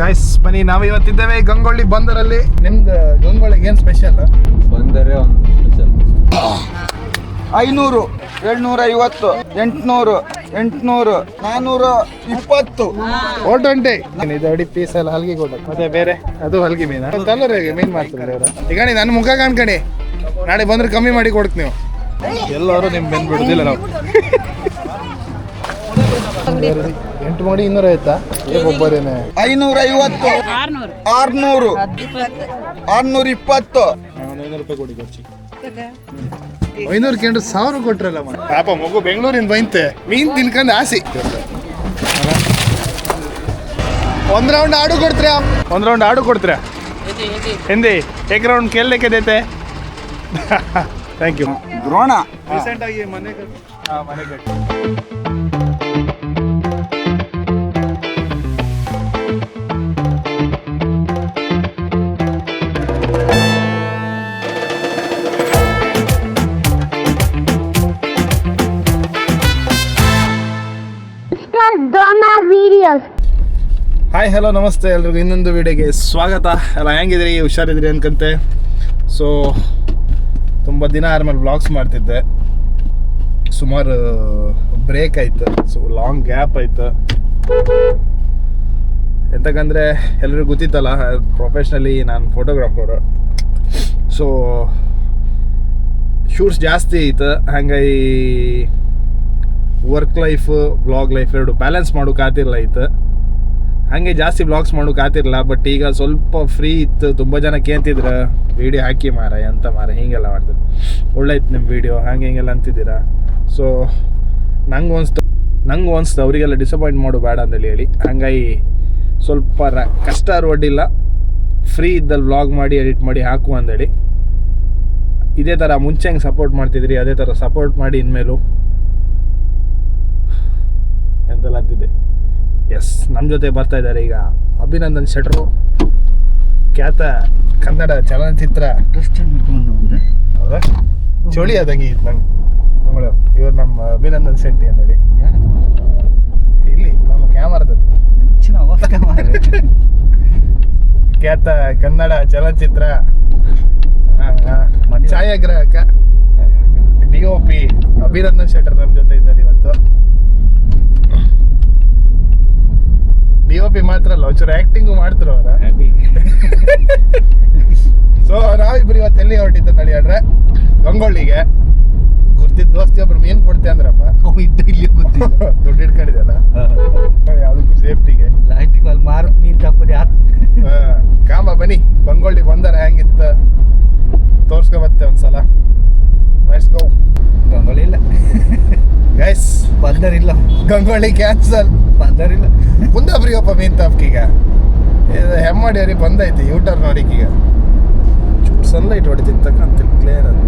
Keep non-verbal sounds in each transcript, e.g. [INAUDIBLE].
Guys ಬನ್ನಿ ನಾವು ಇವತ್ತಿದ್ದೇವೆ ಗಂಗೊಳ್ಳಿ ಬಂದರಲ್ಲಿ. ನಿಮ್ದು ಗಂಗೊಳ್ಳಿಗೆ ಏನು ಸ್ಪೆಷಲ್ ಬಂದರೆ ಒಂದು ಸ್ಪೆಷಲ್ ಐನೂರು ಏಳ್ನೂರ ಐವತ್ತು ಎಂಟ್ನೂರು ಎಂಟ್ನೂರು ನಾನ್ನೂರು ಇಪ್ಪತ್ತು. ಟ್ವೆಂಟಿ ಇದು ಅಡಿ ಪೀಸ್ ಎಲ್ಲ ಹಲ್ಗಿ ಕೊಡ ಮತ್ತೆ ಬೇರೆ? ಅದು ಹಲ್ಗಿ ಮೀನು? ಹೇಗೆ ಮೀನು ಮಾಡ್ತಾರೆ ಅವರು ಈಗ ನನ್ನ ಮುಖ ಕಾಣ್ಕಣಿ. ನಾಳೆ ಬಂದ್ರೆ ಕಮ್ಮಿ ಮಾಡಿ ಕೊಡ್ತೀನಿ ನೀವು. ಎಲ್ಲರೂ ನಿಮ್ ಬೆನ್ ಬಿಡುದಿಲ್ಲ ನಾವು. ಎಂಟು ಮಾಡಿ ಇನ್ನೂರ ಐತಾ ಏ ಒಬ್ಬರೇನೆ ಐನೂರ ಐವತ್ತು ಆರ್ನೂರು. ಆರ್ನೂರ ಇಪ್ಪತ್ತು ಐನೂರು ಕೇಂದ್ರ ಸಾವಿರ ಕೊಟ್ರಲ್ಲ ಪಾಪ ಮಗು ಬೆಂಗಳೂರಿಂದ ಬೈಂತೆ. ಮೀನ್ ತಿನ್ಕೊಂಡು ಆಸೆ. ಒಂದ್ ರೌಂಡ್ ಆಡು ಕೊಡ್ತೀರಾ ಒಂದ್ ರೌಂಡ್ ಆಡು ಕೊಡ್ತೀರಾ ಹಿಂದಿ ಏಕ್ ರೌಂಡ್ ಕೇಳಲಿಕ್ಕೆ ದೇತೆ ಥ್ಯಾಂಕ್ ಯು ದ್ರೋಣ. ರೀಸೆಂಟ್ ಆಗಿ ಮನೆ ಮನೆ ಕಟ್ಟಿ. ಹಲೋ ನಮಸ್ತೆ ಎಲ್ರಿಗೂ. ಇನ್ನೊಂದು ವಿಡಿಯೋಗೆ ಸ್ವಾಗತ. ಎಲ್ಲ ಹೆಂಗಿದ್ರಿ ಹುಷಾರಿದ್ರಿ ಅನ್ಕಂತೆ. ಸೊ ತುಂಬ ದಿನ ಆದ್ಮೇಲೆ ವ್ಲಾಗ್ಸ್ ಮಾಡ್ತಿದ್ದೆ. ಸುಮಾರು ಬ್ರೇಕ್ ಆಯ್ತು. ಸೊ ಲಾಂಗ್ ಗ್ಯಾಪ್ ಆಯ್ತು. ಎಂತಕ್ಕಂದರೆ ಎಲ್ರಿಗೂ ಗೊತ್ತಿತ್ತಲ್ಲ ಪ್ರೊಫೆಷ್ನಲಿ ನಾನು ಫೋಟೋಗ್ರಾಫರು ಸೊ ಶೂಟ್ಸ್ ಜಾಸ್ತಿ ಐತೆ ಹಂಗಾಗಿ ವರ್ಕ್ ಲೈಫ್ ಬ್ಲಾಗ್ ಲೈಫ್ ಎರಡು ಬ್ಯಾಲೆನ್ಸ್ ಮಾಡೋಕೆ ಆತಿರ್ಲ ಹಾಗೆ ಜಾಸ್ತಿ ಬ್ಲಾಗ್ಸ್ ಮಾಡೋಕೆ ಆತಿರಲ್ಲ ಬಟ್ ಈಗ ಸ್ವಲ್ಪ ಫ್ರೀ ಇತ್ತು, ತುಂಬ ಜನ ಕೇಂತಿದ್ರು ವಿಡಿಯೋ ಹಾಕಿ ಮಾರ, ಎಂತ ಮಾರ, ಹೀಗೆಲ್ಲ ಮಾಡ್ತಿದ್ರು ಒಳ್ಳೆ ಇತ್ತು ನಿಮ್ಮ ವಿಡಿಯೋ ಹಾಗೆ ಹಿಂಗೆಲ್ಲ ಅಂತಿದ್ದೀರಾ? ಸೊ ನಂಗೆ ಅನ್ಸ್ತು ನಂಗೆ ಅನ್ಸ್ತು ಅವರಿಗೆಲ್ಲ ಡಿಸಪಾಯಿಂಟ್ ಮಾಡು ಬೇಡ ಅಂತೇಳಿ ಹೇಳಿ. ಹಂಗಾಗಿ ಸ್ವಲ್ಪ ರ, ಕಷ್ಟ ಅಡ್ಡಿಲ್ಲ ಫ್ರೀ ಇದ್ದಲ್ಲಿ ವ್ಲಾಗ್ ಮಾಡಿ ಎಡಿಟ್ ಮಾಡಿ ಹಾಕು ಅಂದೇಳಿ ಇದೇ ಥರ ಮುಂಚೆ ಹೆಂಗೆ ಸಪೋರ್ಟ್ ಮಾಡ್ತಿದ್ರಿ, ಅದೇ ಥರ ಸಪೋರ್ಟ್ ಮಾಡಿ ಇನ್ಮೇಲೂ. ಎಂತೆಲ್ಲ ಅಂತಿದ್ದೆ? ಎಸ್ ನಮ್ಮ ಜೊತೆ ಬರ್ತಾ ಇದ್ದಾರೆ ಈಗ ಅಭಿನಂದನ್ ಶೆಟ್ರು ಖ್ಯಾತ ಕನ್ನಡ ಚಲನಚಿತ್ರ. ಹೌದಾ? ಚೋಳಿ ಆದಂಗೆ ಇತ್ತು ನಂಗೆ. ನೋಡು ಇವ್ರು ನಮ್ಮ ಅಭಿನಂದನ್ ಶೆಟ್ಟಿ ಅಂದೇಳಿ ಇಲ್ಲಿ ನಮ್ಮ ಕ್ಯಾಮರಾದ ಖ್ಯಾತ ಕನ್ನಡ ಚಲನಚಿತ್ರ. ಛಾಯಾಗ್ರಾಹಕ. D O P Abhinandan Shettar ನಮ್ಮ ಜೊತೆ ಇದ್ದಾರೆ ಇವತ್ತು ಡಿ ಒ ಪಿ ಮಾತ್ರ ಅಲ್ಲ ಒಂಚೂರು ಆಕ್ಟಿಂಗು ಮಾಡ್ತಿರೋ ಅವರ. ಸೊ ನಾವಿಬ್ರು ಇವತ್ತು ಎಲ್ಲಿ ಹೊರಟಿದ್ದ ನಡಿಯಾಡ್ರೆ ಗಂಗೊಳ್ಳಿಗೆ. ಗುರ್ತಿದ್ದ ದೋಸ್ತಿ ಒಬ್ರು ಮೀನ್ ಕೊಡ್ತೆ ಅಂದ್ರಪ್ಪ? [LAUGHS] ಇದ್ದ ಇಲ್ಲಿ ಗೊತ್ತಿಲ್ಲ [LAUGHS] ದುಡ್ಡು ಇಟ್ಕೊಂಡಿದ್ದಲ್ಲ ಯಾವ್ದಕ್ಕೂ ಸೇಫ್ಟಿಗೆ? ಲಾಸ್ಟಿಗೆ ಅಲ್ಲಿ ಮಾರತ್ ನೀನ್ ತಪ್ಪದೆ ಕಾಂಬ ಬನ್ನಿ ಗಂಗೊಳ್ಳಿ ಬಂದರೆ ಹೆಂಗಿತ್ತ? ತೋರ್ಸ್ಕೊ ಬತ್ತೆ ಒಂದ್ಸಲ. ಲೆಟ್ಸ್ ಗೋ ಗಂಗೊಳ್ಳಿ ಇಲ್ಲ ಗೈಸ್ ಇಲ್ಲ. ಗಂಗೊಳ್ಳಿ ಕ್ಯಾನ್ಸಲ್ ಬಂದರಿಲ್ಲ ಕುಂದಾಬ್ರಿಯಪ್ಪ ಮೀನ್ ತಾಪ್ಕೀಗ ಹೆಮ್ಮಾಡಿ ಅವ್ರಿಗೆ ಬಂದೈತಿ ಯೂಟರ್ನ್ ನೋಡಿಕೀಗ ಚೂಟ್ ಸನ್ಲೈಟ್ ಹೊಡಿತಿತ್ತಕ್ಕಂತ ಕ್ಲಿಯರ್ ಅದು.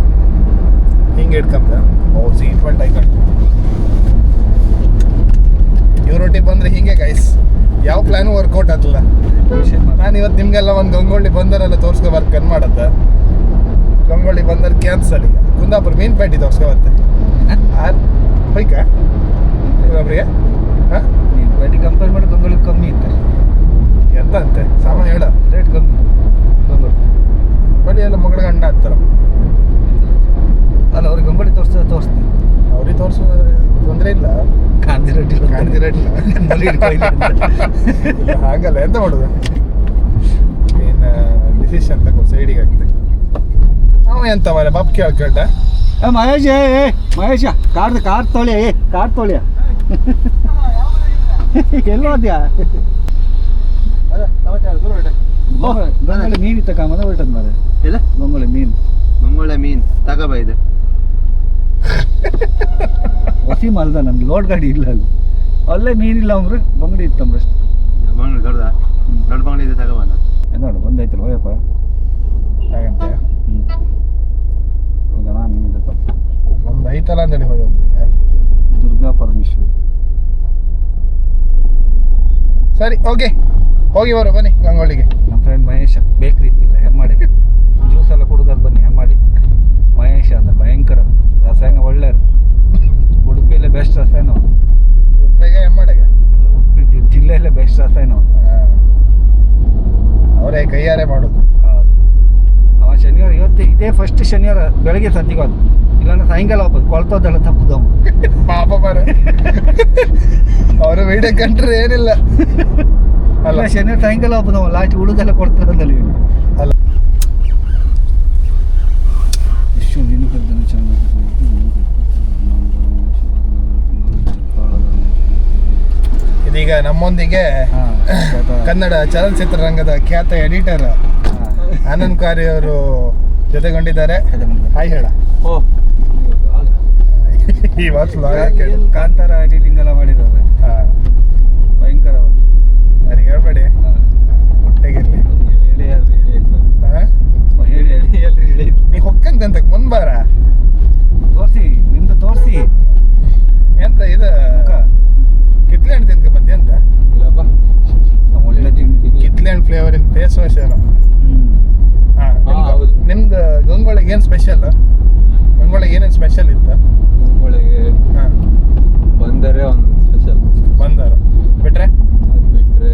ಹಿಂಗೆ ಇಟ್ಕೊಂಬ ಓ ಸೀಟ್ ಬೆಲ್ಟ್ ಐಕನ್ ಯೂರೋಟಿ ಬಂದ್ರೆ ಹಿಂಗೆ ಗೈಸ್ ಯಾವ ಪ್ಲಾನು ವರ್ಕೌಟ್ ಆಗಲ್ಲ ನಾನು ಇವತ್ತು ನಿಮಗೆಲ್ಲ ಒಂದು ಗಂಗೊಳ್ಳಿ ಬಂದರೆಲ್ಲ ತೋರ್ಸ್ಕೊ ಬರ್ಕನ್ ಮಾಡತ್ತ ಗಂಗೊಳ್ಳಿ ಬಂದಲ್ಲಿ ಕ್ಯಾನ್ಸಲ್ ಈಗ. ಕುಂದಾಪುರ ಮೀನ್ ಪೇಟೆ ತೋರ್ಸ್ಕೊ ಆ ಆರ್ ಹೋಯ್ಕ? ಕುಂದಾಪುರಿಗೆ? ಹಾಂ? ಮೀನ್ ಬಡ್ಡಿ ಕಂಪೇರ್ ಮಾಡಿ ಗಂಗೊಳ್ಳಿ ಕಮ್ಮಿ ಇತ್ತು. ಎಂತ ಅಂತೆ ಸಾಮಾನ್ಯ ಹೇಳ. ರೇಟ್ ಕಮ್ಮಿ. ಗಂಗೊಳ್ಳಿ. ಬಳಿ ಎಲ್ಲ ಮಗಳ ಅಣ್ಣ ಹತ್ತಾರ ಅಲ್ಲ ಅವ್ರಿಗೆ ಗಂಗೊಳ್ಳಿ ತೋರಿಸ್ತಾ ತೋರಿಸ್ತೀನಿ. ಅವ್ರಿಗೆ ತೋರಿಸೋ ತೊಂದರೆ ಇಲ್ಲ. ಕಾಣ್ದಿರಟ್ಟಿಲ್ಲ ಇಲ್ಲ, ಹಾಗಲ್ಲ ಎಂತ ಮಾಡೋದು? ಮೀನ್ ಡಿಸಿಷನ್ ತಗೋ ಸೈಡಿಗೆ ಆಗ್ತದೆ ಅವ ಎಂತ ಮರ ಪಾಪ ಕೇಳ್ಕೊಂಡ? ಏ ಮಹೇಶ್ ಏ ಏ ಮಹೇಶ ಕಾರ್ ಕಾರ್ ತೊಳಿ ಏ ಕಾರ್ ತೊಳಿಯ ಎಲ್ಲಿ ಹೋದ್ಯಾ? ಗಂಗೊಳ್ಳಿ ಮೀನು ಇತ್ತ ಕಾಮದ ಹೊರಟದ್ ಮಾರ ಇಲ್ಲ ಗಂಗೊಳ್ಳಿ ಮೀನು. ಮಂಗೊಳ್ಳೆ ಮೀನ್ ತಗಬ ಇದೆ. ವಸಿ ಮಲ್ದ ನಮ್ಗೆ ಲೋಡ್ ಗಾಡಿ ಇಲ್ಲ ಅಲ್ಲಿ. ಅಲ್ಲೇ ಮೀನಿಲ್ಲ ಅಂದ್ರೆ ಬಂಗಡಿ ಇತ್ತಂಬ್ರ ಅಷ್ಟು ಬಂಗಡಿ ದೊಡ್ಡದ? ದೊಡ್ಡ ಬಂಗಡಿ ಇದೆ ತಗೋಬಂದ ನೋಡು ಬಂದೈತಲ್ಲ ಹೋಯಪ್ಪ. ಹಾಗಂತೆ ಹ್ಞೂ ಈಗ ನಾನು ನಿಮ್ಮಿಂದ ತಪ್ಪು ಒಂದು ಐತಲ್ಲ ಅಂತೇಳಿ ಹೋಗೋದು ಈಗ ದುರ್ಗಾ ಪರಮೇಶ್ವರಿ. ಸರಿ ಓಕೆ ಹೋಗಿ ಬರೋ ಬನ್ನಿ ಗಂಗೊಳ್ಳಿಗೆ. ನಮ್ಮ ಫ್ರೆಂಡ್ ಮಹೇಶ ಬೇಕ್ರಿ ಇತ್ತಿಲ್ಲ ಹೆಮ್ಮಾಡಿ ಜ್ಯೂಸ್ ಎಲ್ಲ ಕುಡಿದಾರ ಬನ್ನಿ ಹೆಮ್ಮಾಡಿ ಮಹೇಶ ಅಂತ ಭಯಂಕರ ರಸಾಯನ ಒಳ್ಳೆಯದು ಉಡುಪಿಯಲ್ಲೇ ಬೆಸ್ಟ್ ರಸಾಯನ ಉಡುಪಿಗೆ ಹೆಂಗೆ ಮಾಡಿ ಅಲ್ಲ ಉಡುಪಿ ಜಿಲ್ಲೆಯಲ್ಲೇ ಬೆಸ್ಟ್ ರಸಾಯನ ಅವರೇ ಕೈಯಾರೆ ಮಾಡೋದು. ಇವತ್ತು ಇದೇ ಫಸ್ಟ್ ಶನಿವಾರ ಬೆಳಗ್ಗೆ ಸಂತಿಗೆ ಹೋದ್ ಇಲ್ಲಾಂದ್ರೆ ಸಾಯಂಕಾಲ ಹೋಗ್ಬೋದು ಕೊಳ್ತೋದೆಲ್ಲ ತಪ್ಪುದು ಪಾಪ ಬಾರ ಅವರು ವೀಡಿಯೋ ಕಂಡ್ರೆ ಏನಿಲ್ಲ. ಅಲ್ಲ. ಶನಿವಾರ ಸಾಯಂಕಾಲ ಹೋಗ್ಬೋದು ಅವ್ ಲಾಸ್ಟ್ ಉಳಿದೆಲ್ಲ ಕೊಡ್ತಾರಲ್ಲ ಇವ್ನು. ಅಲ್ಲ. ದಿನಾಚರಣೆ ಇದೀಗ ನಮ್ಮೊಂದಿಗೆ [COUGHS] ಕನ್ನಡ ಚಲನಚಿತ್ರರಂಗದ ಖ್ಯಾತ ಎಡಿಟರ್ ಆನಂದ್ ಕಾರಿ ಅವರು ಜೊತೆಗೊಂಡಿದ್ದಾರೆ. ಹಾಯ್ ಹೇಳ. ಓ. ಇವತ್ತು ಕಾಂತಾರ ಎಡಿಟಿಂಗ್ ಎಲ್ಲ ಮಾಡಿದ್ದಾರೆ. ಭಯಂಕರ ಅವ್ರು. ಯಾರಿಗೆ ಹೇಳ್ಬೇಡಿ. ಹಾ. ಹೊಟ್ಟೆಗಿರ್ಲಿ. ಹಾ? ನೀ ಹೊಕ್ಕಂತ ಮುಂದ್ಬಾರ ತೋರಿಸಿ ನಿಮ್ದು ತೋರಿಸಿ. ಎಂತ ಇದು? ಕಿತ್ಲೆ ಹಣ್ಣು ತಿನ್ಕ ಮಧ್ಯ ಅಂತ. ಕಿತ್ಲೆ ಹಣ್ಣು ಫ್ಲೇವರ್ ಇನ್ ಫೇಸ್ ವಾಶ್ ಏನೋ. ಹಾ, ಹಾ, ಹೌದು. ಏನ್ ಗಂಗೊಳಗೆ ಏನು ಸ್ಪೆಷಲ್ ಗಂಗೊಳಗೆ ಏನೇನು ಸ್ಪೆಷಲ್ ಇತ್ತು? ಒಳಗೆ ಹಾ. ಬಂದರೆ ಒಂದು ಸ್ಪೆಷಲ್ ಬಂದರು. ಬಿಟ್ರೆ? ಅದು ಬಿಟ್ರೆ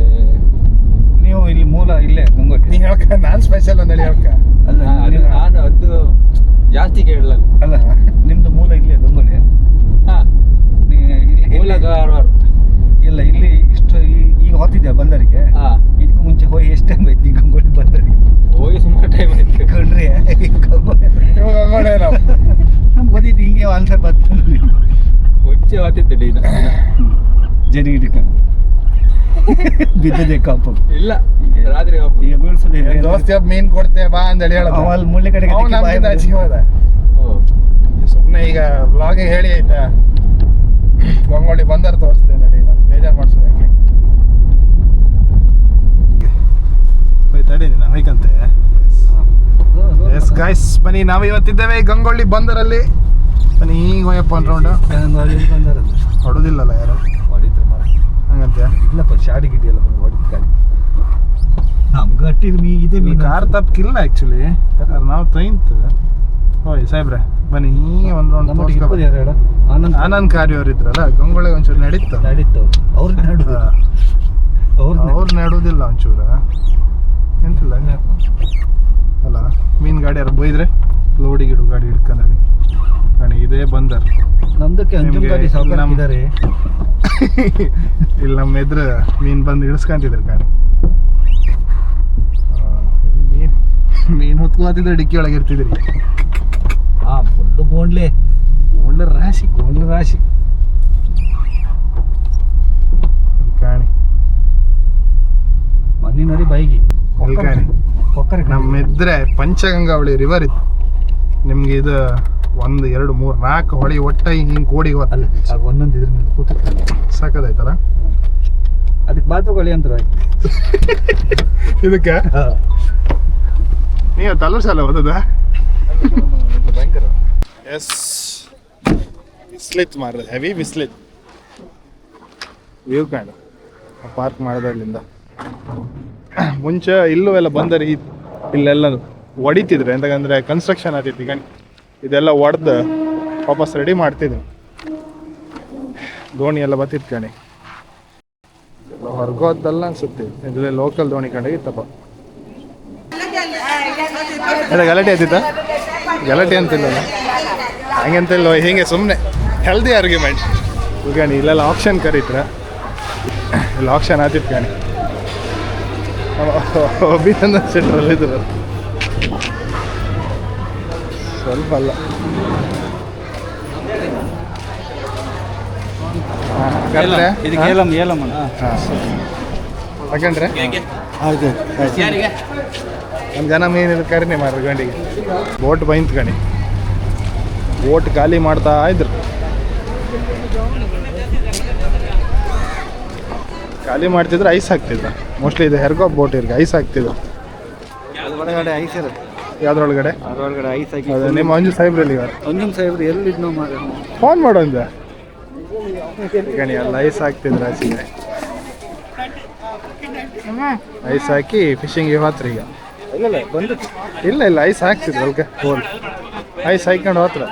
ನೀವು ಇಲ್ಲಿ ಮೂಲ ಇಲ್ಲೇ ಗಂಗೋಟಿ ನೀ ಹೇಳ್ಕ ನಾನು ಸ್ಪೆಷಲ್ ಅಂದೇಳಿ ಹೇಳ್ಕ. ಅಲ್ಲ ಅದು ನಾನು ಅದು ಜಾಸ್ತಿ ಕೇಳಲ್ಲ. ಅಲ್ಲ ನಿಮ್ಮದು ಮೂಲ ಇಲ್ಲೇ ಗಂಗೋಲಿ ಹಾ. ನೀ ಇಲ್ಲಿ ಮೂಲ ಕಾರವಾರ ಇಲ್ಲ ಇಲ್ಲಿ ಇಷ್ಟು ಈ- ಈಗ ಹೊತ್ತಿದ್ಯಾ ಬಂದರಿಗೆ ಇದಕ್ಕೂ ಮುಂಚೆ ಹೋಗಿ ಎಷ್ಟು ಟೈಮ್ ಆಯ್ತು ನಿಂಗೆ ಗಂಗೋಲಿ ಬಂದರಿಗೆ ಹೋಗಿ ಸುಮಾರು ಟೈಮ್ ಆಯ್ತು. ಕಂಡ್ರಿ ನಮ್ಗೆ ಗೊತ್ತಿತ್ತು ಹಿಂಗೆ ಆನ್ಸರ್ ಬರ್ತದೆ ಹೊಚ್ಚೆ ಆತಿದ್ದೆ ಡೈನ ಜರಿ ಹಿಡಿಕ. ಬಿದ್ದದೆ ಕಾಪು. ಇಲ್ಲ ರಾತ್ರಿ ಕಾಪು. ಈಗ ಬೀಳ್ಸೋದೇ ಏನ್ ದೋಸ್ತಿ ಮೀನ್ ಕೊಡ್ತೆ ಬಾ ಅಂತ ಹೇಳಿ ಅಲ್ಲಿ ಮುಳ್ಳಿ ಕಡೆಗೆ ಸುಮ್ಮನೆ ಈಗ ವ್ಲಾಗಿಗೆ ಹೇಳಿ ಆಯ್ತಾ? ಗಂಗೊಳ್ಳಿ ಬಂದಾರ ತೋರಿಸ್ತೇನೆ ಬೇಜಾರು ಮಾಡ್ಸೋದು ಹೆಂಗೆ ತಡಿ ನೀನು ಎಸ್ ಗಾಯ್ಸ್ ಬನ್ನಿ ನಾವು ಇವತ್ತಿದ್ದೇವೆ ಗಂಗೊಳ್ಳಿ ಬಂದರಲ್ಲಿ. ಬನ್ನಿ ಈಗ ಹೋಯಪ್ಪ ಒಂದು ರೌಂಡ್ ಬಂದಾರಲ್ಲ ಹೊಡೋದಿಲ್ಲಲ್ಲ ಯಾರು? ಹೊಡಿತಾರೆ. ಹಂಗಂತೆ ಇಲ್ಲಪ್ಪ ಶಾಡಿ ಗಿಡಿಯಲ್ಲ ಬಂದು ಹೊಡಿತು ಗಾಡಿ. ನಮ್ಗೆ ಗಟ್ಟಿದ ಮೀ ಇದೆ ಮೀ ಕಾರ್ ತಪ್ಪಿಲ್ಲ ಆ್ಯಕ್ಚುಲಿ ನಾವು ತೈಂತ. ಓಯ್ ಸಾಹೇಬ್ರೆ ಬನ್ನಿ ಈ ಒಂದು ರೌಂಡ್ ಹೇಳ? ಆನಂದ್ ಆನಂದ್ ಕಾರಿ ಅವ್ರು ಇದ್ರಲ್ಲ ಗಂಗೊಳ್ಳಿ ಒಂಚೂರು ನಡೀತು. ನಡೀತು. ಅವ್ರ ನಡು ಅವ್ರ ಅವ್ರು ನಡುವುದಿಲ್ಲ ಒಂಚೂರ. ಎಂತಿಲ್ಲ? ಅಲ್ಲ ಮೀನ್ ಗಾಡಿ ಯಾರು ಬೈದ್ರೆ? ಲೋಡಿ ಗಿಡು ಗಾಡಿ ಹಿಡ್ಕೊಂಡಿ ಗಾಡಿ ಇದೇ ಬಂದರ್. ನಮ್ದಕ್ಕೆ ಅಂಜುಮ್ ನಿಮ್ಗೆ ಗಾಡಿ ಸಾವುಕಾರ ನಮ್- ಇದ್ದಾರೆ. [LAUGHS] ಇಲ್ಲಿ ನಮ್ಮ ಎದುರು ಮೀನ್ ಬಂದು ಇಳಿಸ್ಕೊಂತಿದ್ರು ಗಾಡಿ. ಮೀನ್ ಮೀನ್ ಹೊತ್ಕೋತಿದ್ರೆ ಡಿಕ್ಕಿ ಒಳಗೆ ಇರ್ತಿದ್ರಿ. ಆ ಫುಲ್ಲು ಗೋಂಡ್ಲೆ. ಒಳ್ಳೆ ರಾಶಿ ಗೋಂಡ್ಲೆ ರಾಶಿ. ಕಾಣಿ. ಮಣ್ಣಿನರಿ ಬೈಗಿ. ಅಲ್ಲಿ ಕಾಣಿ. ಕೊಕ್ಕರೆ ನಮ್ಮ ಎದ್ರೆ ಪಂಚಗಂಗಾವಳಿ ರಿವರ್ ಇತ್ತು. ನಿಮ್ಗೆ ಇದು ಒಂದು ಎರಡು ಮೂರು ನಾಲ್ಕು ಹೊಳಿ ಒಟ್ಟ ಹಿಂಗೆ ಕೋಡಿಗೆ ಅಲ್ಲ ಒಂದೊಂದು ಇದ್ರ ಮೇಲೆ ಕೂತಿರ್ತಾನೆ ಸಾಕದಾಯ್ತಲ್ಲ? ಅದಕ್ಕೆ ಬಾತುಕೋಳಿ ಅಂತಾರೆ [LAUGHS] ಇದಕ್ಕೆ? ನೀವು ತಲರ್ ಸಾಲ ಓದದ? ಭಯಂಕರ. ಎಸ್ ಬಿಸ್ಲಿತ್ ಮಾರ್ರೆ ಹೆವಿ ಬಿಸ್ಲಿತ್ ವ್ಯೂ ಕಾಣು ಪಾರ್ಕ್ ಮಾಡೋದ್ರಲ್ಲಿಂದ ಮುಂಚೆ ಇಲ್ಲೂ ಎಲ್ಲ ಬಂದರೆ ಇಲ್ಲೆಲ್ಲ ಹೊಡಿತಿದ್ರು ಎಂತಕಂದ್ರೆ ಕನ್ಸ್ಟ್ರಕ್ಷನ್ ಆಗ್ತಿತ್ತು ಈಗ. ಇದೆಲ್ಲ ಒಡೆದು ವಾಪಸ್ ರೆಡಿ ಮಾಡ್ತಿದ್ರು ದೋಣಿ ಎಲ್ಲ ಬತ್ತಿತ್ತು ಕಣಿ ಹೊರಗೋದಲ್ಲ ಅನ್ಸುತ್ತೆ. ಇದ್ರೆ ಲೋಕಲ್ ದೋಣಿ ಕಂಡ ಅಲ್ಲ ಗಲಾಟೆ ಆಯ್ತಿತ್ತ? ಗಲಾಟೆ ಅಂತಿಲ್ಲ ಹಂಗಂತಿಲ್ಲ ಹೀಗೆ ಸುಮ್ಮನೆ ಹೆಲ್ದಿ ಆರ್ಗ್ಯುಮೆಂಟ್ ಈಗ ಇಲ್ಲೆಲ್ಲ ಆಪ್ಷನ್ ಕರೀತ್ರ. ಇಲ್ಲಿ ಆಪ್ಷನ್ ಆತಿತ್ತು ಕಾಣಿ ತಂದ ಸೆಂಟ್ರಲ್ಲಿ ಇದ್ರು ಸ್ವಲ್ಪ ಅಲ್ಲ. ಹಾಕಂಡ್ರೆ ಜನ ಮೀನಿನ ಕರಿನಿ ಮಾರ್ರಿ ಗಂಡಿಗೆ. ಬೋಟ್ ಬೈಂತ್ ಗಣಿ ಬೋಟ್ ಖಾಲಿ ಮಾಡ್ತಾ ಇದ್ರು. ಖಾಲಿ ಮಾಡ್ತಿದ್ರೆ ಐಸ್ ಹಾಕ್ತಿದ್ರು. ಮೋಸ್ಟ್ಲಿ ಇದು ಹೆರ್ಗೋ ಬೋಟ್ ಇರ್ಗೆ ಐಸ್ ಹಾಕ್ತಿದ್ರು. ಒಳಗಡೆ ಐಸ್ ಇರುತ್ತೆ? ಯಾವ್ದ್ರೊಳಗಡೆ? ಅದ್ರೊಳಗಡೆ ಐಸ್ ಹಾಕಿ ಅದು ನಿಮ್ಮ ಅಂಜು ಸಾಹೇಬ್ರಲ್ಲಿ ಇವಾಗ ಒಂದೊಂದು ಸಾಹೇಬ್ರು ಎಲ್ಲಿದ್ನೋ ಮಾಡಿ ಫೋನ್ ಮಾಡು ಅಂದ. ಗಣಿ ಅಲ್ಲ ಐಸ್ ಹಾಕ್ತಿದ್ರು ಆಚೆಗೆ ಐಸ್ ಹಾಕಿ ಫಿಶಿಂಗಿಗೆ ಹತ್ರ ಈಗ. ಇಲ್ಲ ಬಂದು ಇಲ್ಲ ಇಲ್ಲ ಐಸ್ ಹಾಕ್ತಿದ್ರು ಅಲ್ಗೆ ಫೋನ್ ಐಸ್ ಹಾಕ್ಕೊಂಡು ಹೋತ್ರ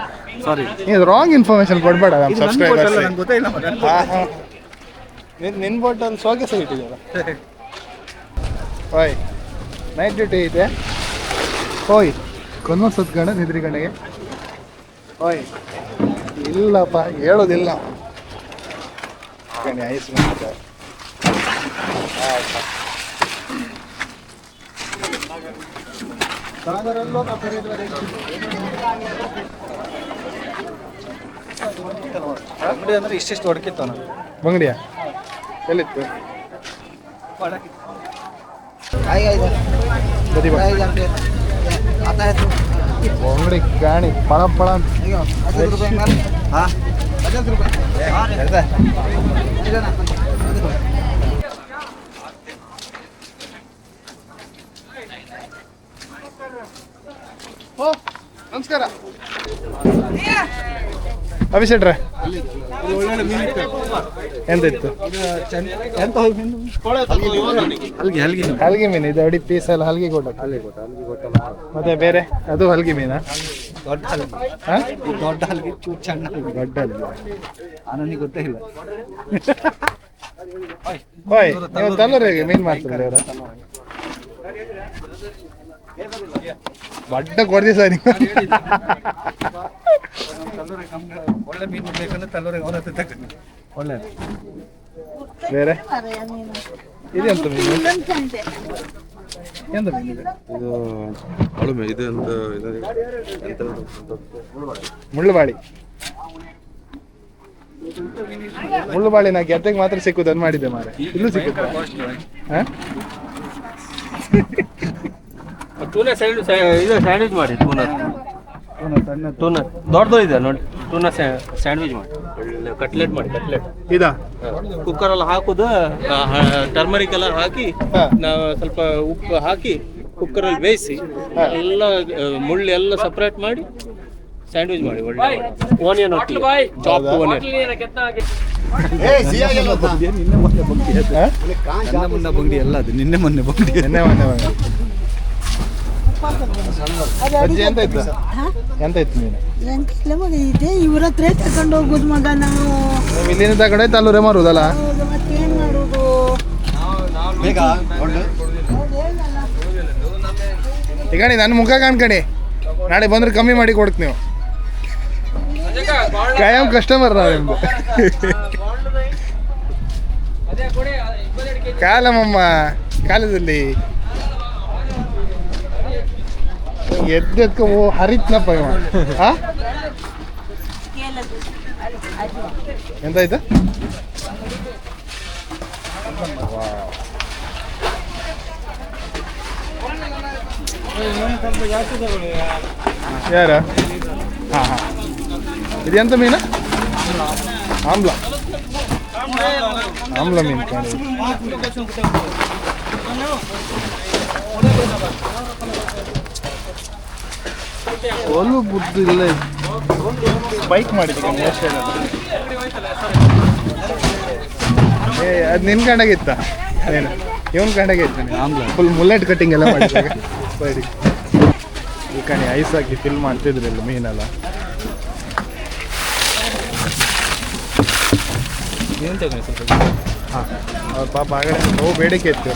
ಸಾರಿ ಇದು ರಾಂಗ್ ಇನ್ಫಾರ್ಮೇಶನ್ ಕೊಡ್ಬೇಡ ನಮ್ಮ ಸಬ್ಸ್ಕ್ರೈಬರ್ಸ್ ನಿನ್ನ ನಿನ್ನ ಬೋಟ್ ಅಲ್ಲಿ ಸೋಗೆ ಸಹ ಬಾಯ್ ನೈಟ್ ಡ್ಯೂಟಿ ಐತೆ ಓಯ್ ಕೊನೋ ಹೊತ್ಕೊಂಡ ನಿದ್ರಿ ಕಡೆಗೆ ಓಯ್ ಇಲ್ಲಪ್ಪ ಹೇಳೋದಿಲ್ಲ. ಕಣಿ ಐಸ್ ಮಾಡ್ತಾರೆ ಅಂಗಡಿ ಅಂದ್ರೆ ಇಷ್ಟಿಷ್ಟು ಹೊಡ್ಕಿತ್ತು ನಾನು ಬಂಗಡಿಯ? ಎಲ್ಲಿತ್ತು? ಬದಿ ಬಾ. ಬಂಗಡಿ ಗಾಣಿ ಪಳ ಪಳ ಅಂತ ಓ ನಮಸ್ಕಾರ. ಅಭಿಷೇಕ್ರೆ ಎಂತಿತ್ತು? ಹಲ್ಗೆ ಹಲ್ಗೆ ಹಲ್ಗೆ ಮೀನು ಇದು ಅಡಿ ಪೀಸ್ ಎಲ್ಲ ಹಲ್ಗಿ ಕೊಟ್ಟ. ಮತ್ತೆ ಬೇರೆ? ಅದು ಹಲ್ಗಿ ಮೀನಾ? ದೊಡ್ಡ ಹಲ್ಗಿ. ದೊಡ್ಡ ಹಲ್ಗಿ ಚೂ ಸಣ್ಣ ಹಲ್ಗೆ. ದೊಡ್ಡ ಹಲ್ಗಿ. ನನಗೆ ಗೊತ್ತೇ ಇಲ್ಲ. ಓಯ್ ನೀವು ತಲ್ಲೂರಿಗೆ ಮೀನು ಮಾಡ್ತಾರೆ ಅವರ ಬಡ್ಡ ಕೊಡ್ದಿ ಸರ್ ಒಳ್ಳೆ ಮೀನು ಬೇಕಂದ್ರೆ ತಲ್ಲೂರಿಗೆ ಅವ್ರ ಹತ್ರ ತಗೊಂಡು ಒಳ್ಳೆ ಬೇರೆ? ಇದೆಂತ ಮೀನು? ಎಂತ ಮೀನು ಇದು? ಇದು ಅಳುಮೆ ಇದು ಒಂದು ಇದು ಎಂತ ಮುಳ್ಳುಬಾಳಿ. ಮುಳ್ಳುಬಾಳಿ ನಾ ಗೆದ್ದೆಗೆ ಮಾತ್ರ ಸಿಕ್ಕುದು ಅದು ಮಾಡಿದ್ದೆ ಮಾರೆ. ಇಲ್ಲೂ ಸಿಕ್ಕ ಹಾ? ಟೂನ ಸ್ಯಾಂಡ್ವಿಚ್ ಇದು ಸ್ಯಾಂಡ್ವಿಚ್ ಮಾಡಿ ಟೂನ ಟೂನ ದೊಡ್ಡದು ಇದೆ ನೋಡಿ. ಟೂನ ಸ್ಯಾಂಡ್ವಿಚ್ ಮಾಡಿ. ಒಳ್ಳೆ ಕಟ್ಲೆಟ್ ಮಾಡಿ ಕಟ್ಲೆಟ್ ಇದಾ? ಕುಕ್ಕರ್ ಎಲ್ಲ ಹಾಕುದು ಟರ್ಮರಿಕ್ ಎಲ್ಲ ಹಾಕಿ ನಾವು ಸ್ವಲ್ಪ ಉಪ್ಪು ಹಾಕಿ ಕುಕ್ಕರ್ ಅಲ್ಲಿ ಬೇಯಿಸಿ ಎಲ್ಲ ಮುಳ್ಳು ಎಲ್ಲ ಸಪ್ರೇಟ್ ಮಾಡಿ ಸ್ಯಾಂಡ್ವಿಚ್ ಮಾಡಿ ಒಳ್ಳೆ ಓನಿಯನ್ ಚಾಪ್ ಓನಿಯನ್ ನಿನ್ನೆ ಮೊನ್ನೆ ಬಂಗಡಿ ಎಲ್ಲ ಅದು. ನಿನ್ನೆ ಮೊನ್ನೆ ಬಂಗಡಿ ನಿನ್ನೆ ಮೊನ್ನೆ ಎಂತ ಇತ್ತು ಎಂತ ಇತ್ತು ಮೀನು ಎಂತಿಲ್ಲ ಮಗ ಇದೆ. ಇವ್ರ ಹತ್ರ ತಗೊಂಡು ಹೋಗುದು ಮಗ. ನಾವು ನೀವು ಇಲ್ಲಿಂದ ತಗೊಂಡೆ ತಲ್ಲೂರೇ ಮಾರುದಲ್ಲ ಮತ್ತೇನ್ ಮಾಡುದು? ಈಗ ನನ್ನ ಮುಖ ಕಾಣ್ಕಣಿ. ನಾಳೆ ಬಂದ್ರೆ ಕಮ್ಮಿ ಮಾಡಿ ಕೊಡ್ತೀನಿ ನೀವು. ಕಾಯಂ ಕಸ್ಟಮರ್ ನಾವು ನಿಮ್ದು. ಕಾಲಮ್ಮಮ್ಮ ಕಾಲದಲ್ಲಿ ಎದ್ದೆದ್ಕೊ ಓ ಹರಿತ್ನಪ್ಪ ಇವ. ಆ? ಎಂತಾಯ್ತು ಯಾರ? ಹಾಂ ಹಾಂ. ಇದು ಎಂತ ಮೀನು? ಆಮ್ಲ. ಆಮ್ಲ ಮೀನು ಕಾಣಿ ಒಲು ಬುದ್ಧಿ ಇಲ್ಲ ಬೈಕ್ ಮಾಡಿದ್ದೀನಿ ಏ ಅದು ನಿನ್ನ ಕಂಡಾಗಿತ್ತ ಏನು ಇವನ್ ಕಂಡಾಗಿತ್ತ ಫುಲ್ ಮುಲ್ಲೆಟ್ ಕಟ್ಟಿಂಗ್ ಎಲ್ಲ ಮಾಡಿದಾಗ ಸೈಡಿ ಈ ಕಣಿ ಐಸ್ ಹಾಕಿ ಫಿಲ್ ಮಾಡ್ತಿದ್ರಲ್ಲ ಮೀನೆಲ್ಲ ಹಾಂ ಅವ್ರ ಪಾಪ ಆಗಡೆ ನೋವು ಬೇಡಿಕೆ ಇತ್ತು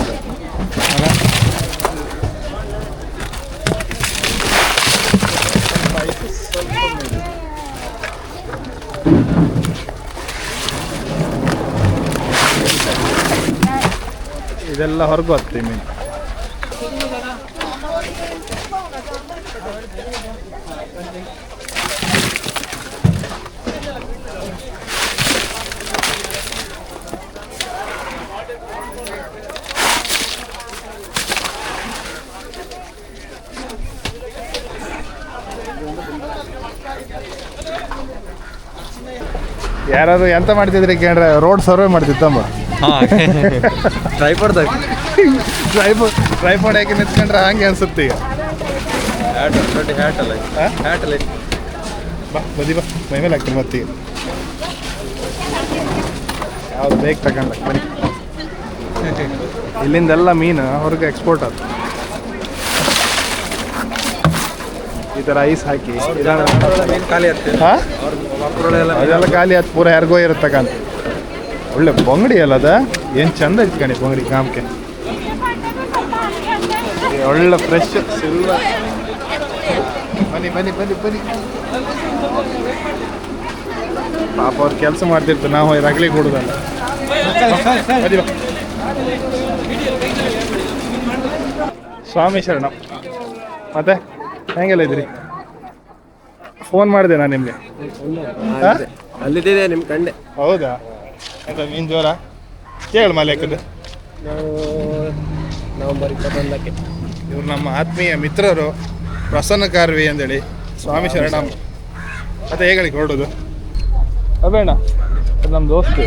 ಇದೆಲ್ಲ ಹೊರಗೆ ಬರ್ತದೆ ಮೀನು ಯಾರಾದ್ರು ಎಂತ ಮಾಡ್ತಿದ್ರಿ ಕೇಳ್ರೆ ರೋಡ್ ಸರ್ವೆ ಮಾಡ್ತಿತ್ತಮ್ಮ ಟ್ರೈಪರ್ದಾಗ ಟ್ರೈಪೋಡ್ ಟ್ರೈಪೋಡ್ ಯಾಕೆ ನಿಂತ್ಕೊಂಡ್ರೆ ಹಂಗೆ ಅನ್ಸುತ್ತೆ ಈಗ. ಹ್ಯಾಟ್ ದೊಡ್ಡ ಹ್ಯಾಟ್ ಅಲ್ಲ ಹಾ? ಹ್ಯಾಟ್ ಅಲ್ಲ ಬಾ ಬದಿ ಬಾ ಮೈ ಮೇಲೆ ಹಾಕ್ತೀನಿ ಮತ್ತೀಗ ಯಾವ್ದು ಬೇಕು ತಗೊಂಡ ಬನ್ನಿ. ಇಲ್ಲಿಂದೆಲ್ಲ ಮೀನು ಹೊರಗೆ ಎಕ್ಸ್ಪೋರ್ಟ್ ಆಯ್ತು ಈ ಥರ ಐಸ್ ಹಾಕಿ. ಮೀನು ಖಾಲಿ ಆಗ್ತದೆ ಹಾ? ಎಲ್ಲ ಅದೆಲ್ಲ ಖಾಲಿ ಆಯ್ತು ಪೂರ ಯಾರಿಗೋ ಇರತ್ತಕ್ಕಂತ ಒಳ್ಳೆ ಬಂಗಡಿ ಅಲ್ಲ ಅದ? ಏನು ಚಂದ ಐತಿ ಕಣಿ ಬಂಗಡಿ ಕಾಮಕ್ಕೆ ಒಳ್ಳೆ ಫ್ರೆಶ್ ಬನ್ನಿ ಬನ್ನಿ ಬನ್ನಿ ಬನ್ನಿ. ಪಾಪ ಅವ್ರು ಕೆಲಸ ಮಾಡ್ತಿರ್ತಾರೆ ನಾವು ರಗಳಿ ಕೊಡೋದಲ್ಲ ಸ್ವಾಮಿ ಶರಣ. ಮತ್ತೆ ಹೆಂಗೆಲ್ಲ ಇದ್ರಿ ಫೋನ್ ಮಾಡಿದೆ ನಾನು ನಿಮಗೆ. ಅಲ್ಲಿದ್ದೇನೆ ನಿಮ್ಮ ಕಂಡೆ. ಹೌದಾ? ಆಯ್ತಾ ನಿನ್ ಜೋರ ಕೇಳು ಮಾಲೇಕದ್ದು ನಾವು ನವೆಂಬರ್ ಇಪ್ಪತ್ತೊಂದಕ್ಕೆ. ಇವ್ರು ನಮ್ಮ ಆತ್ಮೀಯ ಮಿತ್ರರು ಪ್ರಸನ್ನ ಕಾರ್ವಿ ಅಂತೇಳಿ ಸ್ವಾಮಿ ಶರಣಂ. ಮತ್ತೆ ಹೇಗಲಿಕ್ಕೆ ಹೊರಡೋದು? ಅಬೇಣ ನಮ್ಮ ದೋಸ್ತು.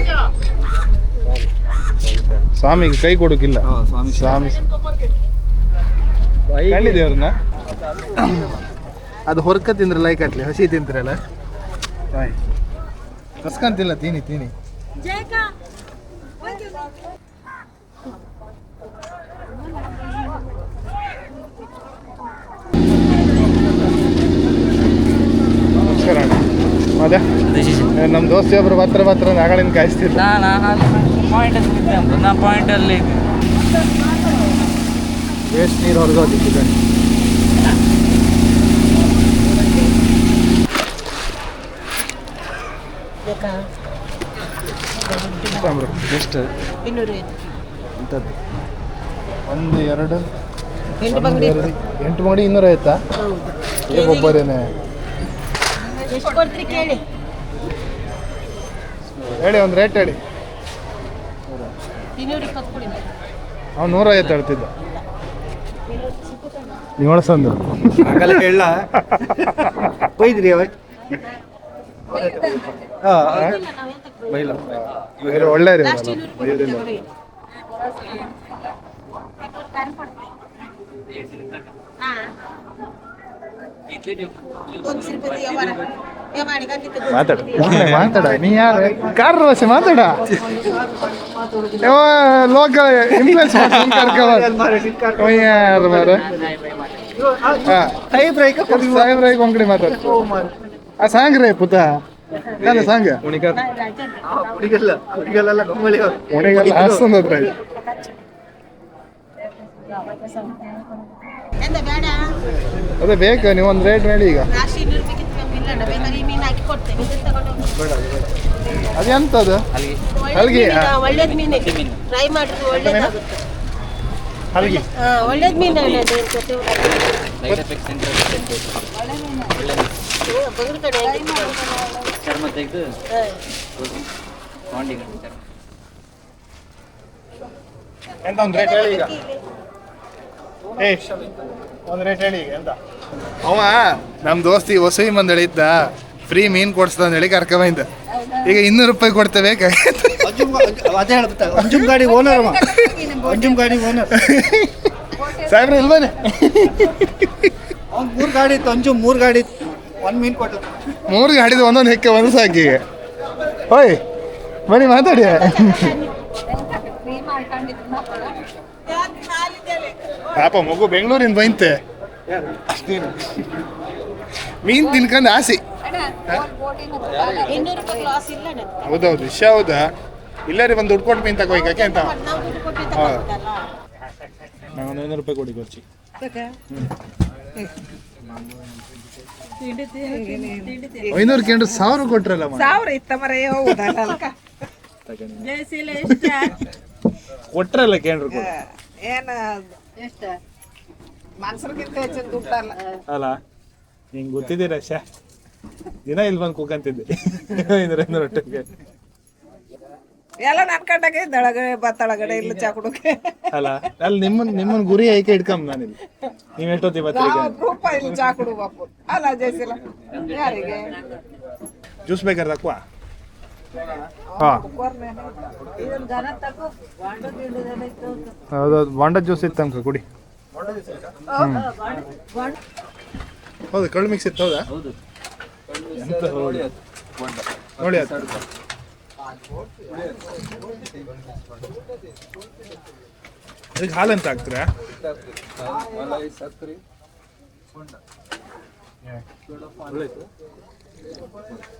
ಸ್ವಾಮಿಗೆ ಕೈ ಕೊಡೋಕ್ಕಿಲ್ಲ ಸ್ವಾಮಿ ಸ್ವಾಮಿ ಕಂಡಿದೆ ಅವ್ರನ್ನ? ಅದು ಹೊರ್ಕ ತಿಂದ್ರೆ ಲೈಕ್ ಹಾಕ್ಲಿ ಹಸಿ ತಿಂತೀರಲ್ಲ? ಕಸ್ಕಂತಿಲ್ಲ ತೀನಿ ತೀನಿ ನಮಸ್ಕಾರ. ಮತ್ತೆ ನಮ್ಮ ದೋಸ್ತಿ ಒಬ್ರು ಹತ್ರ ಹತ್ರ ಆಗಳಿಂದ ಕಾಯಿಸ್ತಿಲ್ಲ ನಾ ಪಾಯಿಂಟಲ್ಲಿ ವೇಸ್ಟ್ ನೀರು ಹೊರಗೋದಿಕ್ಕಿದೆ ಎಷ್ಟು? ಒಂದು ಎರಡು ಒಂದು ಎರಡು ಎಂಟು ಮಾಡಿ ಇನ್ನೂರ ಐತಾ ಏ ಒಬ್ಬರೇನೆ? ಎಷ್ಟು ಕೊಡ್ತೀರಿ ಕೇಳಿ. ಹೇಳಿ ಒಂದು ರೇಟ್ ಹೇಳಿ. ಇನ್ನೂರ ಇಪ್ಪತ್ತು ಕೊಡಿ. ಅವ್ನು ನೂರ ಐವತ್ತು ಹೇಳ್ತಿದ್ದ. ನೀವು ಒಳಸಂದು ಆಗಲ್ಲ ಹೇಳ ಬೈದ್ರಿ ಅವ. ಬೇರೆ ಒಳ್ಳೆ ರೀ ಮಾತಾಡ. ಮಾತಾಡ. ನೀ ಯಾರು? ಕಾರ್ ಭಾಷೆ ಮಾತಾಡ. ಲೋಕಲ್ ಇನ್ಫ್ಲೂಯೆನ್ಸ್ ಯಾರು ಮಾರ? ಸಾಹೇಬ್ರ ಕೊಂಕಣಿ ಮಾತಾಡ. ಆ ಸಾಂಗ್ ರೇ ಪುತ? ಯಾರ ಸಾಂಗ್. ಹತ್ರ ಅದೇ ಬೇಕು ನೀವು ಒಂದು ರೇಟ್ ಹೇಳಿ ಈಗ. ಮೀನು. ಅದೆಂತದು ಒಳ್ಳೆ ಹಲ್ಗೆ? ಒಳ್ಳೇದ್ ಮೀನೆ ಫ್ರೈ ಮಾಡಿದ್ರೆ ಒಳ್ಳೇದಾಗುತ್ತೆ ಹಲ್ಗಿ ಒಳ್ಳೇದ್ ಮೀನು? ಒಳ್ಳೇದು ಏನ್ ಗೊತ್ತೇ ತೆಗೆದು ಕಡೆ ಚರ್ಮ. ಎಂತ ಒಂದು ರೇಟ್ ಹೇಳಿ ಈಗ? ಏ ಒಂದು ರೇಟ್ ಹೇಳಿ ಈಗ ಎಂತ? ಅವ ನಮ್ಮ ದೋಸ್ತಿ ಹೊಸವಿ ಮಂದಳಿ ಇದ್ದ ಫ್ರೀ ಮೀನ್ ಅಂತ ಹೇಳಿ ಕರ್ಕೊಂಬಂದ ಈಗ ಇನ್ನೂರು ರೂಪಾಯಿ ಕೊಡ್ತೇವೆ ಅದೇ ಹೇಳ್ಬಿಟ್ಟ ಅಂಜುಮ್ ಗಾಡಿ ಓನರ್ ಅವ. ಅಂಜುಮ್ ಗಾಡಿ ಓನರ್ ಸಾಹೇಬ್ರೆ ಇಲ್ವಾನೆ ಅವ್ನು ಮೂರು ಗಾಡಿ ಇತ್ತು ಅಂಜುಮ್ ಮೂರು ಗಾಡಿ ಇತ್ತು. ಒಂದು ಮೀನು ಕೊಟ್ಟು ಮೂರು ಗಾಡಿದ ಒಂದೊಂದು ಹೆಕ್ಕೆ ಒಂದು ಸಾಕಿ ಓಯ್ ಬನ್ನಿ ಮಾತಾಡಿ. ಪಾಪ ಮಗು ಬೆಂಗಳೂರಿಂದ ಬೈಂತೆ. ಮೀನ್ ತಿನ್ಕಂಡು ಆಸೆ. ಇಲ್ಲ. ಹೌದೌದು ವಿಷಯ ಹೌದಾ? ಇಲ್ಲರಿ ಒಂದು ದುಡ್ಡು ಕೊಟ್ಟು ಮೀನ್ ತಗೋಯ್ಕಕ್ಕೆ ಅಂತ ನಾನು ಐನೂರು ರೂಪಾಯಿ ಕೊಡಿ ಖರ್ಚಿ ಐನೂರು ಕೇಂದ್ರ ಸಾವಿರ ಕೊಟ್ರಲ್ಲ. ಸಾವಿರ ಇತ್ತ ಮರ ಹೌದಲ್ಲ ಕೊಟ್ರಲ್ಲ ಕೇಂದ್ರ ಏನ ಮನ್ಸರ್ಗಿಂತ ಹೆಚ್ಚಿನ ದುಡ್ಡಲ್ಲ ಅಲ್ಲ. ನಿಂಗೆ ಗೊತ್ತಿದ್ದೀರ ಶಾ ದಿನ ಇಲ್ಲಿ ಬಂದು ಕೂಕಂತಿದ್ದೆ. [LAUGHS] ಐನೂರು ಐನೂರು ಒಟ್ಟಿಗೆ. ಎಲ್ಲ ನನ್ ಕಂಡಾಗೆ ದಳಗಡೆ ಬತ್ತಳಗಡೆ ಇಲ್ಲ ಚಾ ಕುಡಕ್ಕೆ ಅಲ್ಲ ಅಲ್ಲಿ ನಿಮ್ಮನ್ ನಿಮ್ಮನ್ ಗುರಿ ಐಕೆ ಇಟ್ಕೊಂಬ ನಾನು ನೀವ್ ಎಷ್ಟೊತ್ತಿ ಈಗ? ಗ್ರೂಪ್ ಇಲ್ಲಿ ಚಾ ಕುಡು ಬಾಪು ಅಲ್ಲ ಜಯಸಿಲ್ಲ ಯಾರಿಗೆ? ಜ್ಯೂಸ್ ಬೇಕಾರೆ ತಕ್ಕುವ ಹಾ. ಹೌದೌದು ಬಾಂಡ ಜ್ಯೂಸ್ ಇತ್ತು ಅನ್ಕ ಕುಡಿ. ಹೌದು ಕಳ್ಳು ಮಿಕ್ಸ್ ಇತ್ತು ಹೌದಾ? ಎಂತ ನೋಡಿ ನೋಡಿ ಅದು. ಇದಕ್ಕೆ ಹಾಲು ಅಂತ ಹಾಕ್ತೀರಾ?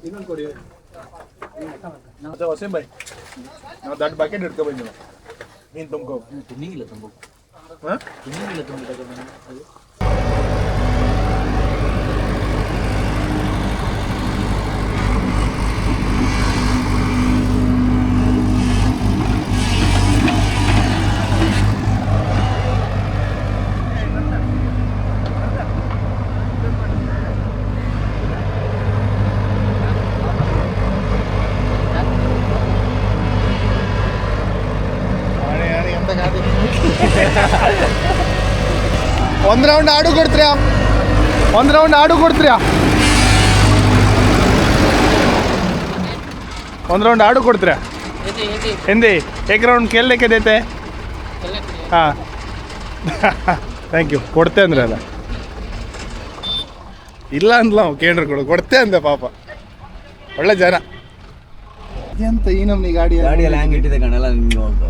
ಇನ್ನೊಂದು ಕೊಡಿ ಮತ್ತೆ ಬಾಯ್ ನಾವು ದೊಡ್ಡ ಬಕೆಟ್ ಹಿಡ್ಕೊ ಬಂದಿವ ನೀನು ತುಂಬ್ಕೋ. ತಿನ್ನಿಗಿಲ್ಲ ತುಂಬ ಒಂದ್ ರೌಂಡ್ ಆಡು ಕೊಡ್ತೀರಾ ಒಂದು ರೌಂಡ್ ಆಡು ಕೊಡ್ತೀರಾ ಒಂದು ರೌಂಡ್ ಆಡು ಕೊಡ್ತೀರಾ ಹಿಂದಿ ಏಕ್ ರೌಂಡ್ ಕೇಳಲಿಕ್ಕೆ ಇದೈತೆ ಹಾಂ. ಥ್ಯಾಂಕ್ ಯು ಕೊಡ್ತೆ ಅಂದ್ರೆ ಅಲ್ಲ. ಇಲ್ಲ ಅಂದ್ಲ ಅವ ಕೇಂದ್ರ ಕೊಡು. ಕೊಡ್ತೆ ಅಂದೆ ಪಾಪ. ಒಳ್ಳೆ ಜನ. ಎಂತ ಈ ನಮ್ನಿ ಗಾಡಿ ಗಾಡಿಯಲ್ಲಿ ಹ್ಯಾಂಗ್ ಇಟ್ಟಿದೆ ಕಣಲ್ಲ ನಿಮ್ಗೆ ಒಂದು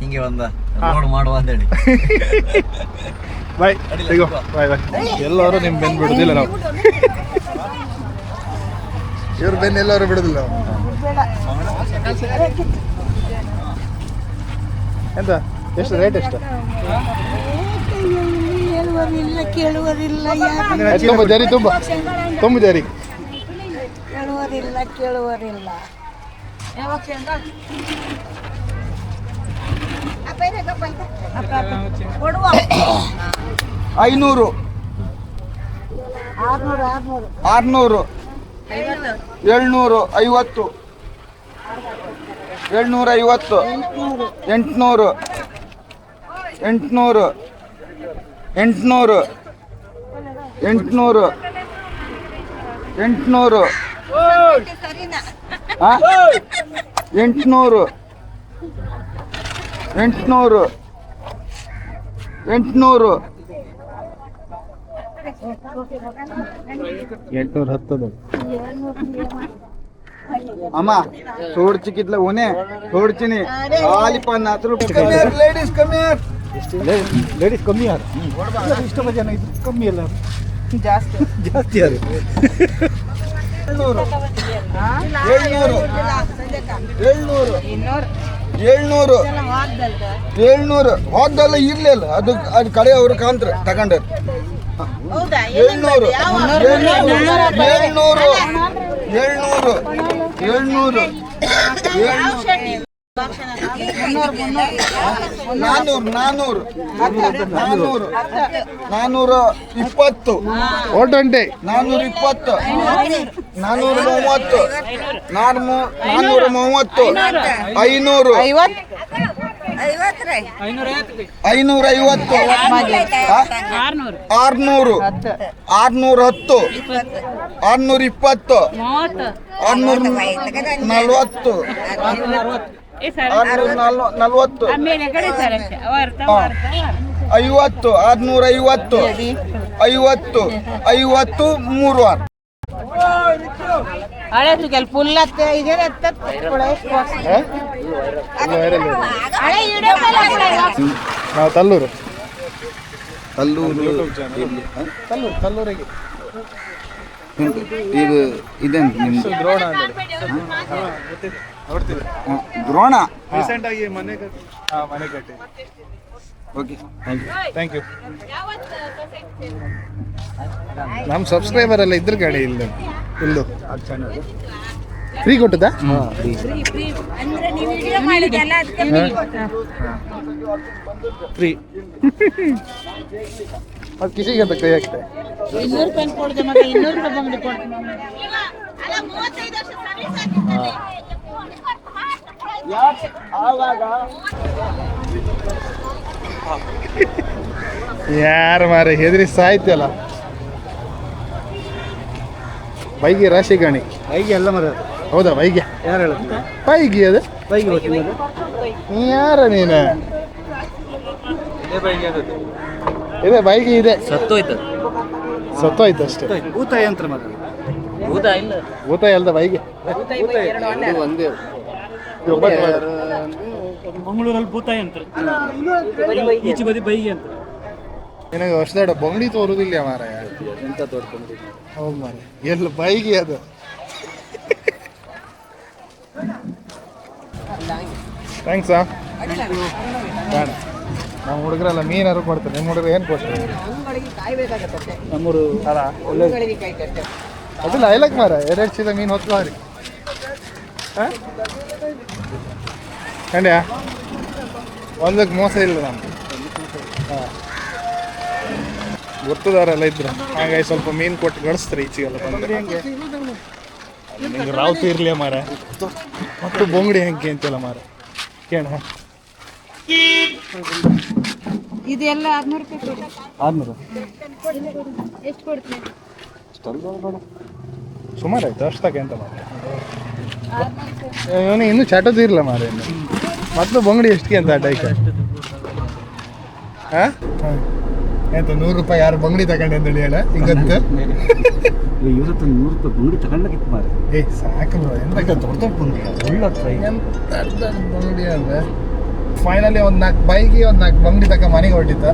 ಹಿಂಗೆ ಒಂದ. ರೋಡ್ ಮಾಡುವ ಅಂತ ಹೇಳಿ. ಬಾಯ್ ಸಿಗೋ ಬಾಯ್ ಬಾಯ್ ಎಲ್ಲರೂ ನಿಮ್ಮ ಬೆನ್ನು ಬಿಡುದಿಲ್ಲ ನಾವು ಇವ್ರ ಬೆನ್ನು ಎಲ್ಲರೂ ಬಿಡುದಿಲ್ಲ ಎಂತ? ಎಷ್ಟು ರೇಟ್ ಎಷ್ಟು? ಹೇಳುವರಿಲ್ಲ ಕೇಳುವರಿಲ್ಲ ತುಂಬ ಜರಿ ತುಂಬ. ತುಂಬ ಜರಿ. ಕೇಳುವರಿಲ್ಲ ಕೇಳುವರಿಲ್ಲ. ಕೊಡುವ ಐನೂರು. ಆರ್ನೂರು ಏಳ್ನೂರು ಐವತ್ತು. ಏಳ್ನೂರ ಐವತ್ತು. ಎಂಟುನೂರು. ಎಂಟುನೂರು. ಎಂಟುನೂರು. ಎಂಟುನೂರು. ಎಂಟ್ನೂರು. ಎಂಟುನೂರು. ಎಂಟುನೂರು. ಎಂಟುನೂರು. ಎಂಟುನೂರು ಹತ್ತದು. ಅಮ್ಮ ತೋಡ್ ಸೋಡ್ಚಿಕ್ಕಿದ್ಲ ಓನೆ ಸೋಡ್ಚಿನಿ ಖಾಲಿ ಹತ್ತು ರೂಪಾಯಿ ಲೇಡೀಸ್ ಕಮ್ಮಿ ಲೇಡೀಸ್ ಕಮ್ಮಿ ಯಾರು ಇಷ್ಟೊಂದು ಜನ ಇದ್ರು ಕಮ್ಮಿ ಅಲ್ಲ ಜಾಸ್ತಿ. ಜಾಸ್ತಿ ಯಾರು ಏಳ್ನೂರು. ಏಳ್ನೂರು. ಇನ್ನೂರು. ಏಳ್ನೂರು. ಏಳ್ನೂರು. ಹೋದಲ್ಲ ಇರ್ಲಿಲ್ಲ ಅದು ಅದು ಕಡೆ ಅವ್ರು ಕಾಂತ್ರ ತಗೊಂಡ್ರು ಏಳ್ನೂರು ಏಳ್ನೂರು. ಏಳ್ನೂರು. ಏಳ್ನೂರು. ಏಳ್ನೂರು. ನಾನೂರು ನಾನೂರು ನಾನೂರು ನಾನೂರ ಇಪ್ಪತ್ತು ಫೋರ್ ಟ್ವೆಂಟಿ ನಾನೂರ ಇಪ್ಪತ್ತು ನಾನೂರ ಮೂವತ್ತು ನಾನು ನಾನೂರ ಮೂವತ್ತು ಐನೂರು ಐನೂರ ಐವತ್ತು? ಆರ್ನೂರು ಆರ್ನೂರ ಹತ್ತು ಆರ್ನೂರ ಇಪ್ಪತ್ತು ಆರ್ನೂರ ನಲ್ವತ್ತು ಆರ್ನೂರ ನಲ್ವತ್ತು. ಐವತ್ತು ಆರ್ನೂರ ಐವತ್ತು ಐವತ್ತು ಐವತ್ತು ಮೂರು ನಾವು ತಲ್ಲೂರು. ತಲ್ಲೂರು ತಲ್ಲೂರಿಗೆ. ಇದು ನಿಮ್ದು? ದ್ರೋಣ ನೋಡ್ತೀವಿ ದ್ರೋಣ. ರೀಸೆಂಟ್ ಆಗಿ ಮನೆ ಕಟ್ಟಿ. ಹಾಂ ಮನೆ ಕಟ್ಟಿ. ಓಕೆ ಥ್ಯಾಂಕ್ ಯು ನಮ್ಮ ಸಬ್ಸ್ಕ್ರೈಬರ್ ಎಲ್ಲ ಇದ್ರ ಗಾಡಿ ಇಲ್ಲ ಇಲ್ಲ ಫ್ರೀ ಕೊಟ್ಟದ ಫ್ರೀ ಅದು ಕಿಸಿಗೆ ಅಂತ ಕೈ ಹಾಕ್ತೆ. ಇನ್ನೂರು ರೂಪಾಯಿ ಕೊಡ್ದೆ ಮಗ ಇನ್ನೂರು ರೂಪಾಯಿ ಬಂದು ಕೊಡ್ತೀನಿ. ಯಾರು ಮಾರ ಹೆದರಿ ಸಾಯ್ತಲ್ಲ. ಬೈಗಿ ರಾಶಿ ಗಾಣಿ. ಬೈಗಿ ಎಲ್ಲ ಮರ ಹೌದಾ ಬೈಗೆ ಯಾರು ಹೇಳ ಬೈಗಿ ಅದು. ಬೈಗಿ ನೀ ಯಾರ ನೀನು? ಇದೆ ಬೈಗಿ ಇದೆ. ಸತ್ತೋಯ್ತು ಸತ್ತೋಯ್ತು ಅಷ್ಟೇ. ಭೂತ ಯಂತ್ರ ಮಗ ಭೂತ ಇಲ್ಲ. ಊತ ಬೈಗೆ ಮಂಗಳೂರಲ್ಲಿ ಭೂತ ಅಂತ ಈಚೆ ಬದಿ ಬೈಗೆ ಅಂತ ನಿನಗೆ ವರ್ಷದ ಬಂಗಡಿ ತೋರುದಿಲ್ಲ ಮಾರಾಯ. ಎಂತ ತೋಡ್ಕೊಂಡು ಹೌದು ಮಾರ ಎಲ್ಲ ಬೈಗೆ ಅದು. ಥ್ಯಾಂಕ್ಸ್ ಬೇಡ. ನಮ್ಮ ಹುಡುಗರೆಲ್ಲ ಮೀನಾರು ಕೊಡ್ತಾರೆ ನಿಮ್ಮ ಹುಡುಗರು ಏನು ಕೊಡ್ತಾರೆ ನಮ್ಮೂರು ಅಲ್ಲ ಅದಿಲ್ಲ ಐಲಕ್ ಮಾರ. ಎರಡು ಚೀಲ ಮೀನು ಹೊತ್ತು ಹಾರಿ ಹಾಂ? ಕಂಡ್ಯಾ? ಒಂದಕ್ಕೆ ಮೋಸ ಇಲ್ಲ ನಮ್ಗೆ. ಹಾಂ. ಗೊತ್ತದಾರೆಲ್ಲ ಇದ್ರು. ಹಾಗಾಗಿ ಸ್ವಲ್ಪ ಮೀನು ಕೊಟ್ಟು ಗಳಿಸ್ತಾರೆ ಈಚೆಗೆಲ್ಲ ಬಂದ್ರೆ. ನಿಂಗೆ ರಾವ್ತು ಇರಲಿ ಮಾರ. ಮತ್ತು ಬೊಂಗಡಿ ಹೆಂಗೆ ಅಂತೆಲ್ಲ ಮಾರ. ಕೇಣ ಇದೆಲ್ಲ ಆರ್ನೂರು. ಆರ್ನೂರು? ಎಷ್ಟು ಕೊಡ್ತೀನಿ ಸುಮಾರು ಆಯ್ತು ಅಷ್ಟಕ್ಕೆ ಅಂತ ಮಾರ ಇವನು ಇನ್ನೂ ಚಟದು ಇರಲ್ಲ ಮಾರೆ ಇನ್ನು. ಮತ್ತು ಬಂಗಡಿ ಎಷ್ಟಿಗೆ ಅಂತ ಡೈಕ ಹಾಂ ಎಂತ ನೂರು ರೂಪಾಯಿ ಯಾರು ಬಂಗಡಿ ತಗೊಂಡೆ ಅಂತ ಹೇಳ ಹಿಂಗಂತ? ಇವತ್ತು ನೂರು ರೂಪಾಯಿ ಬಂಗಡಿ ತಗೊಂಡಾಗಿತ್ತು ಮಾರೆ ಏ ಸಾಕು ಬ್ರೋ ಎಂತ ದೊಡ್ಡ ದೊಡ್ಡ ಬಂಗಡಿ ಒಳ್ಳೆ ಟ್ರೈ ಎಂತ ದೊಡ್ಡ ಬಂಗಡಿ ಅಂದ್ರೆ? ಫೈನಲಿ ಒಂದು ನಾಲ್ಕು ಬೈಗೆ ಒಂದು ನಾಲ್ಕು ಬಂಗಡಿ ತಕ ಮನೆಗೆ ಹೊರಟಿದ್ದ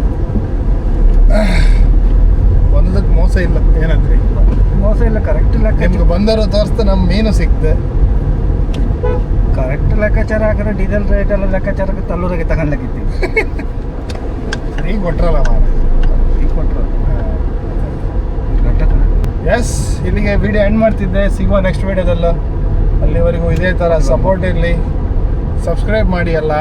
ಒಂದಕ್ಕೆ ಮೋಸ ಇಲ್ಲ ಏನಂದ್ರಿ ಮೋಸ ಇಲ್ಲ ಕರೆಕ್ಟ್ ಲೆಕ್ಕ ನಿಮ್ಗೆ ಬಂದರು ತೋರಿಸ್ತು ನಮ್ಮ ಮೀನು ಸಿಕ್ತು ಕರೆಕ್ಟ್ ಲೆಕ್ಕಾಚಾರ ಹಾಕಿದ್ರೆ ಡೀಸೆಲ್ ರೇಟ್ ಎಲ್ಲ ಲೆಕ್ಕಾಚಾರಕ್ಕೆ ತಲ್ಲೂರಿಗೆ ತಗೊಂಡಾಗಿತ್ತು ಫ್ರೀ [LAUGHS] ಕೊಟ್ರಲ್ಲ ಮಾರ ಈಗ ಕೊಟ್ಟರು ಎಸ್ ಇಲ್ಲಿಗೆ ವಿಡಿಯೋ ಎಂಡ್ ಮಾಡ್ತಿದ್ದೆ. ಸಿಗುವ ನೆಕ್ಸ್ಟ್ ವಿಡಿಯೋದಲ್ಲ ಅಲ್ಲಿವರೆಗೂ ಇದೇ ಥರ ಸಪೋರ್ಟ್ ಇರಲಿ. ಸಬ್ಸ್ಕ್ರೈಬ್ ಮಾಡಿ ಅಲ್ಲ.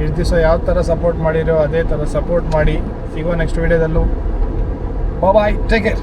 ಇಷ್ಟು ದಿವಸ ಯಾವ ಥರ ಸಪೋರ್ಟ್ ಮಾಡಿರೋ ಅದೇ ಥರ ಸಪೋರ್ಟ್ ಮಾಡಿ. ಸಿಗುವ ನೆಕ್ಸ್ಟ್ ವಿಡಿಯೋದಲ್ಲೂ ಬಾಯ್ ಟೇಕ್ ಕೇರ್